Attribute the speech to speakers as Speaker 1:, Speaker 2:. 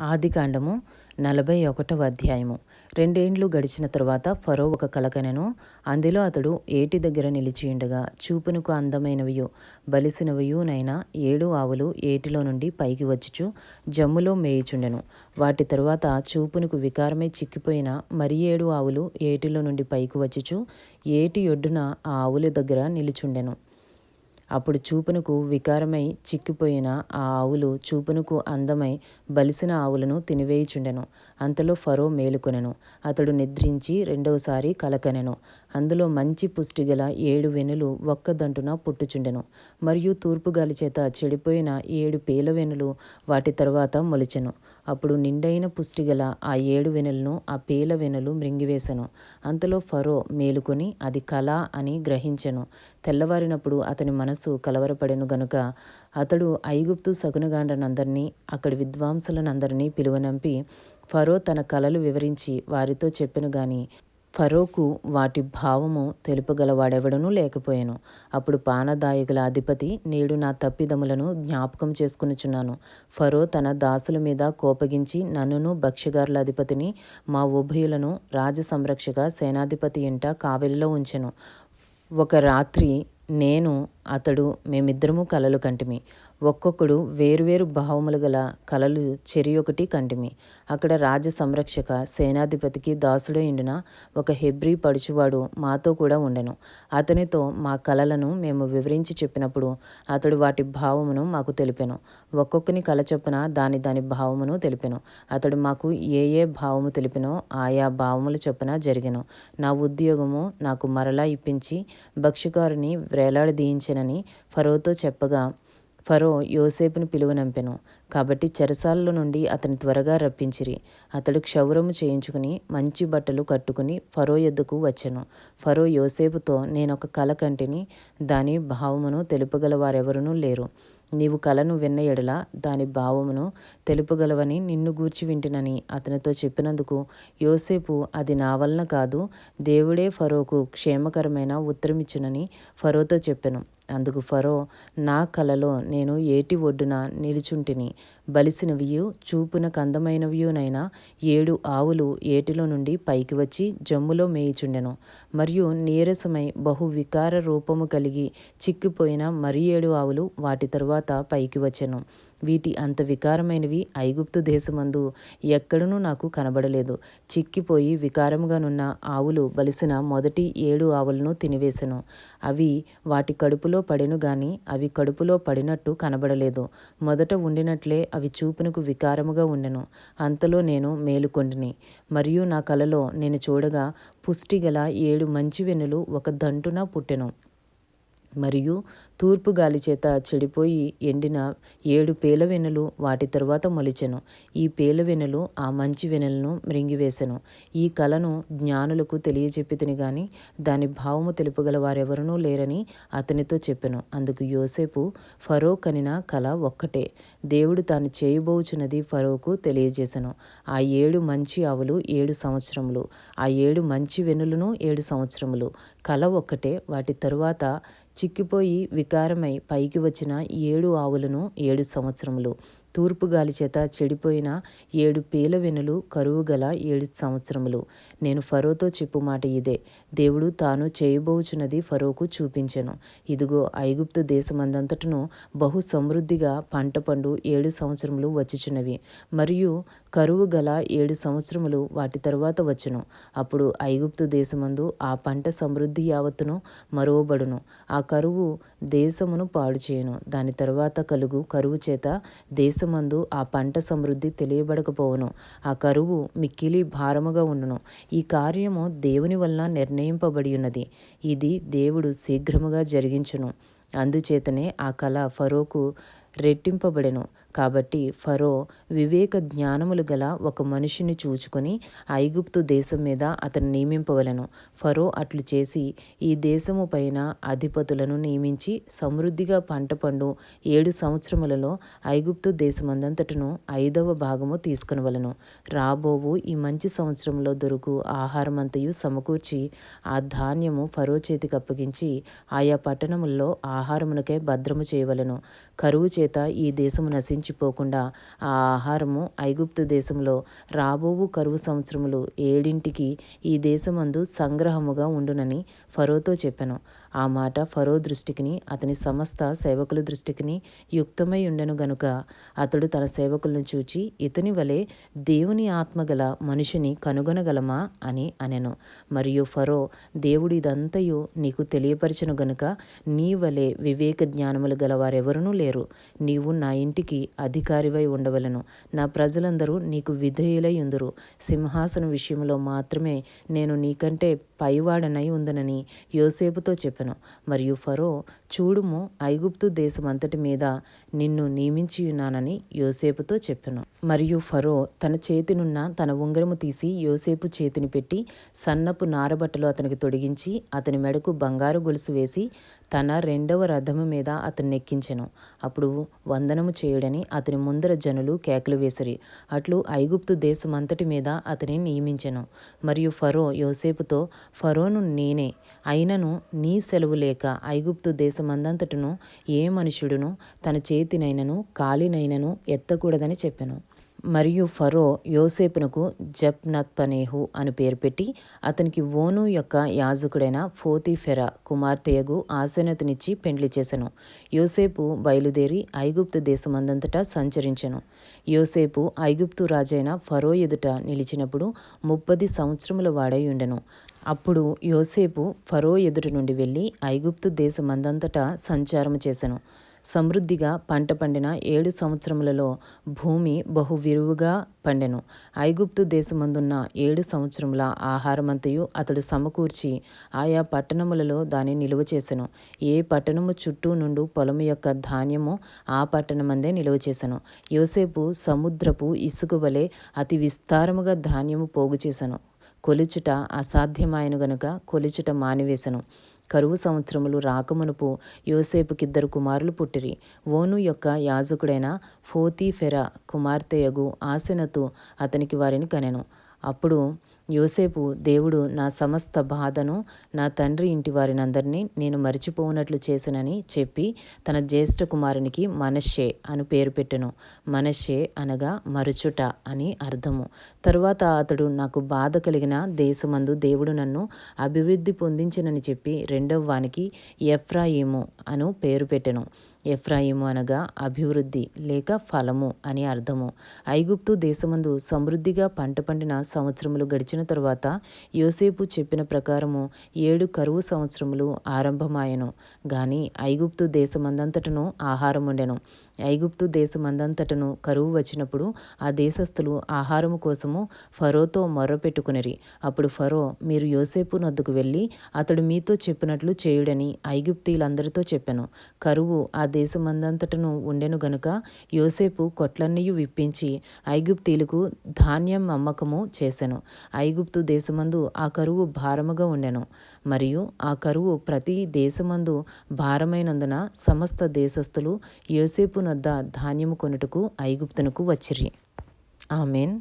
Speaker 1: ఆదికాండము నలభై ఒకటవ అధ్యాయము. రెండేండ్లు గడిచిన తరువాత ఫరో ఒక కలకనెను అందులో అతడు ఏటి దగ్గర నిలిచియుండగా చూపునకు అందమైనవియు బలిసినవియునైనా ఏడు ఆవులు ఏటిలో నుండి పైకి వచ్చుచు జమ్ములో మేయుచుండెను. వాటి తరువాత చూపునకు వికారమై చిక్కిపోయిన మరి ఏడు ఆవులు ఏటిలో నుండి పైకి వచ్చుచు ఏటి ఒడ్డున ఆ ఆవుల దగ్గర నిలిచుండెను. అప్పుడు చూపునకు వికారమై చిక్కిపోయిన ఆ ఆవులు చూపునకు అందమై బలిసిన ఆవులను తినివేయుచుండెను. అంతలో ఫరో మేలుకొనెను. అతడు నిద్రించి రెండవసారి కలకనెను. అందులో మంచి పుష్టిగల ఏడు వెనులు ఒక్కదంటున పుట్టుచుండెను. మరియు తూర్పు గాలి చేత చెడిపోయిన ఏడు పేల వెనులు వాటి తరువాత మొలిచెను. అప్పుడు నిండైన పుష్టిగల ఆ ఏడు వెనులను ఆ పేల వెనులు మృంగివేశను అంతలో ఫరో మేలుకొని అది కళ అని గ్రహించెను. తెల్లవారినప్పుడు అతని మనసు కలవరపడెను గనుక అతడు ఐగుప్తు సగునగాండనందరినీ అక్కడి విద్వాంసులనందరినీ పిలువనంపి ఫరో తన కలలు వివరించి వారితో చెప్పెను గాని ఫరోకు వాటి భావము తెలుపగలవాడెవడనూ లేకపోయాను. అప్పుడు పానదాయకుల అధిపతి నేడు నా తప్పిదములను జ్ఞాపకం చేసుకునిచున్నాను. ఫరో తన దాసుల మీద కోపగించి నన్నును భక్ష్యగారుల అధిపతిని మా ఉభయులను రాజ సంరక్షక సేనాధిపతి ఇంట కావెలిలో ఉంచెను. ఒక రాత్రి నేను అతడు మేమిద్దరము కలలు కంటిమి. ఒక్కొక్కడు వేరువేరు భావములు గల కలలు చెరి ఒకటి కంటిమి. అక్కడ రాజ సంరక్షక సేనాధిపతికి దాసుడు ఉండిన ఒక హెబ్రీ పడుచువాడు మాతో కూడా ఉండెను. అతనితో మా కలలను మేము వివరించి చెప్పినప్పుడు అతడు వాటి భావమును మాకు తెలిపెను. ఒక్కొక్కని కల చొప్పున దాని దాని భావమును తెలిపెను. అతడు మాకు ఏ ఏ భావము తెలిపినో ఆయా భావముల చొప్పున జరిగెను. నా ఉద్యోగము నాకు మరలా ఇప్పించి భక్ష్యకారుని వ్రేలాడదీయించెనని ఫరోతో చెప్పగా ఫరో యోసేపును పిలువనంపెను. కాబట్టి చెరసాలలో నుండి అతని త్వరగా రప్పించిరి. అతడు క్షౌరము చేయించుకుని మంచి బట్టలు కట్టుకుని ఫరో ఎద్దుకు వచ్చెను. ఫరో యోసేపుతో నేనొక కల కంటిని దాని భావమును తెలుపగల వారెవరునూ లేరు. నీవు కలను విన్న ఎడల దాని భావమును తెలుపగలవని నిన్ను గూర్చి వింటినని అతనితో చెప్పినందుకు యోసేపు అది నా వలన కాదు దేవుడే ఫరోకు క్షేమకరమైన ఉత్తరమిచ్చునని ఫరోతో చెప్పెను. అందుకు ఫరో నా కలలో నేను ఏటి ఒడ్డున నిలుచుంటిని? బలిసినవియు చూపున కందమైనవియునైనా ఏడు ఆవులు ఏటిలో నుండి పైకి వచ్చి జమ్ములో మేయిచుండెను. మరియు నీరసమై బహు వికార రూపము కలిగి చిక్కిపోయిన మరి ఏడు ఆవులు వాటి తరువాత పైకి వచ్చెను. వీటి అంత వికారమైనవి ఐగుప్తు దేశమందు ఎక్కడనూ నాకు కనబడలేదు. చిక్కిపోయి వికారముగానున్న ఆవులు బలిసిన మొదటి ఏడు ఆవులను తినివేశను అవి వాటి కడుపులో పడెను గాని అవి కడుపులో పడినట్టు కనబడలేదు. మొదట ఉండినట్లే అవి చూపునకు వికారముగా ఉండెను. అంతలో నేను మేలుకొండిని. మరియు నా కలలో నేను చూడగా పుష్టిగల ఏడు మంచి వెన్నులు ఒక దంటున పుట్టెను. మరియు తూర్పు గాలి చేత చెడిపోయి ఎండిన ఏడు పేలవెనులు వాటి తరువాత మొలిచెను. ఈ పేలవెనులు ఆ మంచి వెనులను మృంగివేశెను ఈ కలను జ్ఞానులకు తెలియజెప్పితిని గాని దాని భావము తెలుపగల వారెవరనూ లేరని అతనితో చెప్పెను. అందుకు యోసేపు ఫరో కనిన కళ ఒక్కటే. దేవుడు తాను చేయబోచున్నది ఫరోకు తెలియజేశను ఆ ఏడు మంచి ఆవులు ఏడు సంవత్సరములు. ఆ ఏడు మంచి వెనులను ఏడు సంవత్సరములు. కళ ఒక్కటే. వాటి తరువాత చిక్కిపోయి వికారమై పైకి వచ్చిన ఏడు ఆవులను ఏడు సంవత్సరములు. తూర్పు గాలి చేత చెడిపోయిన ఏడు పేల వెనులు కరువు గల ఏడు సంవత్సరములు. నేను ఫరోతో చెప్పు మాట ఇదే. దేవుడు తాను చేయబోచున్నది ఫరోకు చూపించెను. ఇదిగో ఐగుప్తు దేశమందంతటను బహు సమృద్ధిగా పంట పండు ఏడు సంవత్సరములు వచ్చుచున్నవి. మరియు కరువు గల ఏడు సంవత్సరములు వాటి తరువాత వచ్చును. అప్పుడు ఐగుప్తు దేశమందు ఆ పంట సమృద్ధి యావత్తును మరువబడును. ఆ కరువు దేశమును పాడు చేయను దాని తరువాత కలుగు కరువు చేత దేశమందు ఆ పంట సమృద్ధి తెలియబడకపోవును. ఆ కరువు మిక్కిలి భారముగా ఉండును. ఈ కార్యము దేవుని వలన నిర్ణయింపబడి ఉన్నది ఇది దేవుడు శీఘ్రముగా జరిగించును. అందుచేతనే ఆ కళ ఫరోకు రెట్టింపబడెను. కాబట్టి ఫరో వివేక జ్ఞానములు గల ఒక మనిషిని చూచుకొని ఐగుప్తు దేశం మీద అతను నియమింపవలను. ఫరో అట్లు చేసి ఈ దేశము పైన అధిపతులను నియమించి సమృద్ధిగా పంట పండు ఏడు సంవత్సరములలో ఐగుప్తు దేశమందంతటను ఐదవ భాగము తీసుకునవలను. రాబోవు ఈ మంచి సంవత్సరంలో దొరుకు ఆహారమంతయు సమకూర్చి ఆ ధాన్యము ఫరో చేతికి అప్పగించి ఆయా పట్టణముల్లో ఆహారమునకై భద్రము చేయవలను. కరువు చేత ఈ దేశము నశించి నశించిపోకుండా ఆ ఆహారము ఐగుప్తు దేశంలో రాబోవు కరువు సంవత్సరములు ఏడింటికి ఈ దేశమందు సంగ్రహముగా ఉండునని ఫరోతో చెప్పాను. ఆ మాట ఫరో దృష్టికిని అతని సమస్త సేవకుల దృష్టికిని యుక్తమై ఉండెను గనుక అతడు తన సేవకులను చూచి ఇతని వలె దేవుని ఆత్మగల మనుషుని కనుగొనగలమా అని అనెను. మరియు ఫరో దేవుడు ఇదంతయు నీకు తెలియపరచను గనుక నీ వలె వివేక జ్ఞానములు గలవారెవరూ లేరు. నీవు నా ఇంటికి అధికారివై ఉండవలను. నా ప్రజలందరూ నీకు విధేయులై ఉందరు. సింహాసన విషయంలో మాత్రమే నేను నీకంటే పైవాడనై ఉందనని యోసేపుతో చెప్పను. మరియు ఫరో చూడుము ఐగుప్తు దేశమంతటి మీద నిన్ను నియమించి ఉన్నానని యోసేపుతో చెప్పను. మరియు ఫరో తన చేతినున్న తన ఉంగరము తీసి యోసేపు చేతిని పెట్టి సన్నపు నారబట్టలు అతనికి తొడిగించి అతని మెడకు బంగారు గొలుసు వేసి తన రెండవ రథము మీద అతన్ని ఎక్కించెను. అప్పుడు వందనము చేయుడని అతని ముందర జనులు కేకలు వేసిరి. అట్లు ఐగుప్తు దేశమంతటి మీద అతని నియమించెను. మరియు ఫరో యోసేపుతో ఫరోను నేనే. అయినను నీ సెలవు లేక ఐగుప్తు దేశమందంతటను ఏ మనుషుడును తన చేతినైనను కాలినైనను ఎత్తకూడదని చెప్పెను. మరియు ఫరో యోసేపునకు జప్నత్పనేహు అని పేరు పెట్టి అతనికి ఓను యొక్క యాజకుడైన ఫోతిఫెరా కుమార్తెయగు ఆసనతనిచ్చి పెండ్లి చేసెను. యోసేపు బయలుదేరి ఐగుప్తు దేశమందంతటా సంచరించెను. యోసేపు ఐగుప్తు రాజైన ఫరో ఎదుట నిలిచినప్పుడు ముప్పది సంవత్సరముల వాడై ఉండెను. అప్పుడు యోసేపు ఫరో ఎదుట నుండి వెళ్ళి ఐగుప్తు దేశమందంతటా సంచారము చేసెను. సమృద్ధిగా పంట పండిన ఏడు సంవత్సరములలో భూమి బహు విరువుగా పండెను. ఐగుప్తు దేశమందున్న ఏడు సంవత్సరముల ఆహారమంతయు అతడు సమకూర్చి ఆయా పట్టణములలో దాన్ని నిలువ చేసెను. ఏ పట్టణము చుట్టూ నుండు పొలము యొక్క ధాన్యము ఆ పట్టణమందే నిలువ చేసెను. యోసేపు సముద్రపు ఇసుక వలె అతి విస్తారముగా ధాన్యము పోగు చేసెను. కొలుచుట అసాధ్యమాయను గనుక కొలుచుట మానివేశను కరువు సంవత్సరములు రాకమునుపు యోసేపుకిద్దరు కుమారులు పుట్టిరి. ఓను యొక్క యాజకుడైన ఫోతీఫెరా కుమార్తెయగు ఆసెనతు అతనికి వారిని కనెను. అప్పుడు యోసేపు దేవుడు నా సమస్త బాధను నా తండ్రి ఇంటి వారినందరినీ నేను మరిచిపోనట్లు చేసినని చెప్పి తన జ్యేష్ఠ కుమారునికి మనషే అని పేరు పెట్టెను. మనషే అనగా మరుచుట అని అర్థము. తరువాత అతడు నాకు బాధ కలిగిన దేశమందు దేవుడు నన్ను అభివృద్ధి పొందించనని చెప్పి రెండవ వానికి ఎఫ్రాయిము అను పేరు పెట్టెను. ఎఫ్రాయిము అనగా అభివృద్ధి లేక ఫలము అని అర్థము. ఐగుప్తు దేశమందు సమృద్ధిగా పంట పండిన సంవత్సరములు గడిచిన తరువాత యోసేపు చెప్పిన ప్రకారము ఏడు కరువు సంవత్సరములు ఆరంభమాయను. గాని ఐగుప్తు దేశమందంతటను ఆహారం ఉండెను ఐగుప్తు దేశమందంతటను కరువు వచ్చినప్పుడు ఆ దేశస్థులు ఆహారము కోసము ఫరోతో మొర్రపెట్టుకునిరి అప్పుడు ఫరో మీరు యోసేపు నద్దుకు వెళ్ళి అతడు మీతో చెప్పినట్లు చేయుడని ఐగుప్తీయులందరితో చెప్పాను. కరువు ఆ దేశమందంతటను ఉండెను గనుక యోసేపు కొట్లన్నీయు విప్పించి ఐగుప్తీలకు ధాన్యం అమ్మకము చేశాను ఐగుప్తు దేశమందు ఆ కరువు భారముగా ఉండెను. మరియు ఆ కరువు ప్రతి దేశమందు భారమైనందున సమస్త దేశస్థులు యోసేపు నొద్ద ధాన్యము కొనుటకు ఐగుప్తునకు వచ్చిరి. ఆమెన్.